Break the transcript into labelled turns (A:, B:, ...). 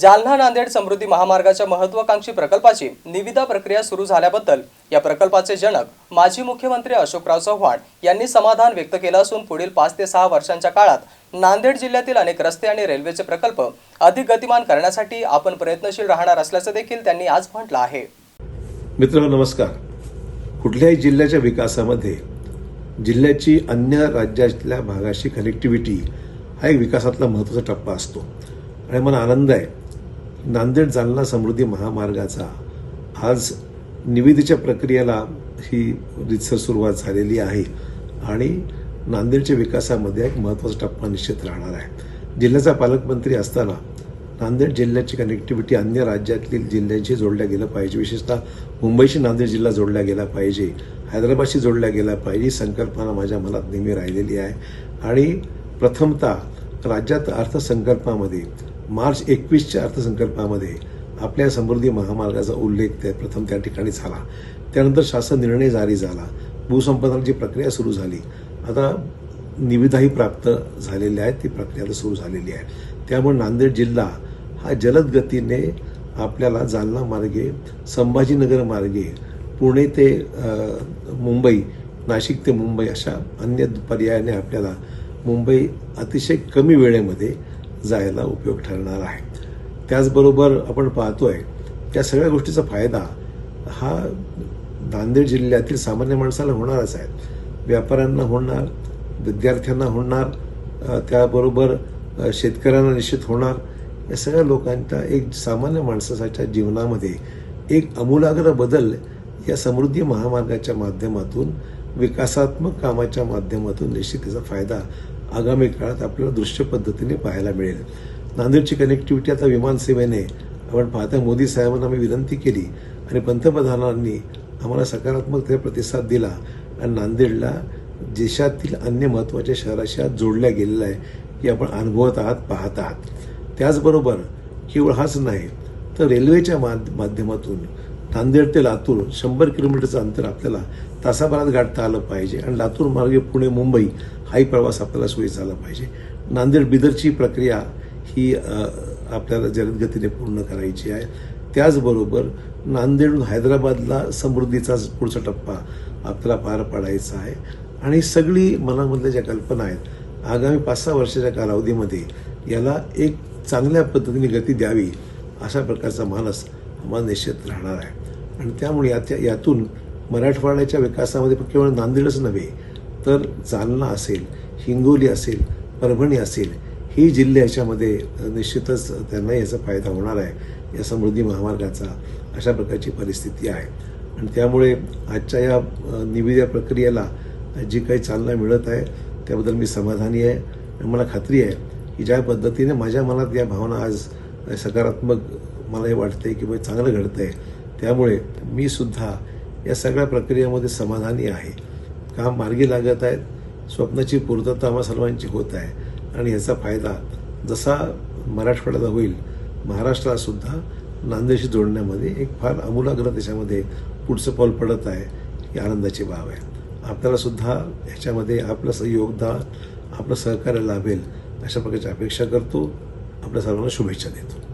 A: जालना नांदेड समृद्धी महामार्गाच्या महत्वाकांक्षी प्रकल्पाची निविदा प्रक्रिया सुरू झाल्याबद्दल या प्रकल्पाचे जनक माजी मुख्यमंत्री अशोकराव चव्हाण यांनी समाधान व्यक्त केलं असून पुढील पाच ते सहा वर्षांच्या काळात नांदेड जिल्ह्यातील अनेक रस्ते आणि रेल्वेचे प्रकल्प अधिक गतिमान करण्यासाठी आपण प्रयत्नशील राहणार असल्याचं देखील त्यांनी आज म्हटलं आहे.
B: मित्र नमस्कार. कुठल्याही जिल्ह्याच्या विकासामध्ये जिल्ह्याची अन्य राज्यातल्या भागाशी कनेक्टिव्हिटी हा एक विकासातला महत्त्वाचा टप्पा असतो. आणि मला आनंद आहे नांदेड जालना समृद्धी महामार्गाचा आज निविदेच्या प्रक्रियेला ही रितसर सुरुवात झालेली आहे आणि नांदेडच्या विकासामध्ये एक महत्त्वाचा टप्पा निश्चित राहणार आहे. जिल्ह्याचा पालकमंत्री असताना नांदेड जिल्ह्याची कनेक्टिव्हिटी अन्य राज्यातील जिल्ह्यांशी जोडल्या गेलं पाहिजे. विशेषतः मुंबईशी नांदेड जिल्हा जोडला गेला पाहिजे. हैदराबादशी जोडल्या गेला पाहिजे. ही संकल्पना माझ्या मनात नेहमी राहिलेली आहे. आणि प्रथमतः राज्यात अर्थसंकल्पामध्ये मार्च एकवीसच्या अर्थसंकल्पामध्ये आपल्या समृद्धी महामार्गाचा उल्लेख त्या प्रथम त्या ठिकाणी झाला. त्यानंतर शासन निर्णय जारी झाला. भूसंपादनाची प्रक्रिया सुरू झाली आता निविदाही प्राप्त झालेल्या आहेत. ती प्रक्रिया आता सुरू झालेली आहे. त्यामुळे नांदेड जिल्हा हा जलद गतीने आपल्याला जालना मार्गे संभाजीनगर मार्गे पुणे ते मुंबई नाशिक ते मुंबई अशा अन्य पर्यायाने आपल्याला मुंबई अतिशय कमी वेळेमध्ये जायला उपयोग ठरणार आहे. त्याचबरोबर आपण पाहतोय त्या सगळ्या गोष्टीचा फायदा हा नांदेड जिल्ह्यातील सामान्य माणसाला होणारच आहे. व्यापाऱ्यांना होणार विद्यार्थ्यांना होणार त्याबरोबर शेतकऱ्यांना निश्चित होणार. या सगळ्या लोकांच्या एक सामान्य माणसाच्या जीवनामध्ये एक अमूलाग्र बदल या समृद्धी महामार्गाच्या माध्यमातून विकासात्मक कामाच्या माध्यमातून निश्चित त्याचा फायदा आगामी काळात आपल्याला दृश्य पद्धतीने पाहायला मिळेल. नांदेडची कनेक्टिव्हिटी आता विमानसेवेने आपण पाहता मोदी साहेबांना आम्ही विनंती केली आणि पंतप्रधानांनी आम्हाला सकारात्मक प्रतिसाद दिला. आणि नांदेडला देशातील अन्य महत्त्वाच्या शहराशी आज जोडल्या गेलेला आहे की आपण अनुभवत आहात पाहत आहात. त्याचबरोबर केवळ हाच नाही तर रेल्वेच्या माध माध्यमातून नांदेड ते लातूर शंभर किलोमीटरचं अंतर आपल्याला तासाभरात गाठता आलं पाहिजे. आणि लातूर मार्गे पुणे मुंबई हाही प्रवास आपल्याला सोयी झाला पाहिजे. नांदेड बिदरची प्रक्रिया ही आपल्याला जलदगतीने पूर्ण करायची आहे. त्याचबरोबर नांदेडून हैदराबादला समृद्धीचा पुढचा टप्पा आपल्याला पार पाडायचा आहे. आणि सगळी मनामधल्या ज्या कल्पना आहेत आगामी पाच सहा वर्षाच्या कालावधीमध्ये याला एक चांगल्या पद्धतीने गती द्यावी अशा प्रकारचा मानस आम्हाला निश्चित राहणार आहे. आणि त्यामुळे यात यातून मराठवाड्याच्या विकासामध्ये केवळ नांदेडच नव्हे तर जालना असेल हिंगोली असेल परभणी असेल ही जिल्हे याच्यामध्ये निश्चितच त्यांना याचा फायदा होणार आहे या समृद्धी महामार्गाचा अशा प्रकारची परिस्थिती आहे. आणि त्यामुळे आजच्या या निविदा प्रक्रियेला जी काही चालना मिळत आहे त्याबद्दल मी समाधानी आहे. आणि मला खात्री आहे की ज्या पद्धतीने माझ्या मनात या भावना आज सकारात्मक मला हे वाटते की बाबा चांगलं घडतं आहे त्यामुळे मी सुद्धा या सगळ्या प्रक्रियेमध्ये समाधानी आहे. काम मार्गी लागत आहेत स्वप्नाची पूर्तता आम्हा सर्वांची होत आहे आणि याचा फायदा जसा मराठवाड्याला होईल महाराष्ट्राला सुद्धा नांदेडशी जोडण्यामध्ये एक फार अमूलाग्र त्याच्यामध्ये पुढचं पाऊल पडत आहे ही आनंदाची बाब आहे. आपल्याला सुद्धा ह्याच्यामध्ये आपलं स- योगदान आपलं सहकार्य लाभेल अशा प्रकारची अपेक्षा करतो. आपल्या सर्वांना शुभेच्छा देतो.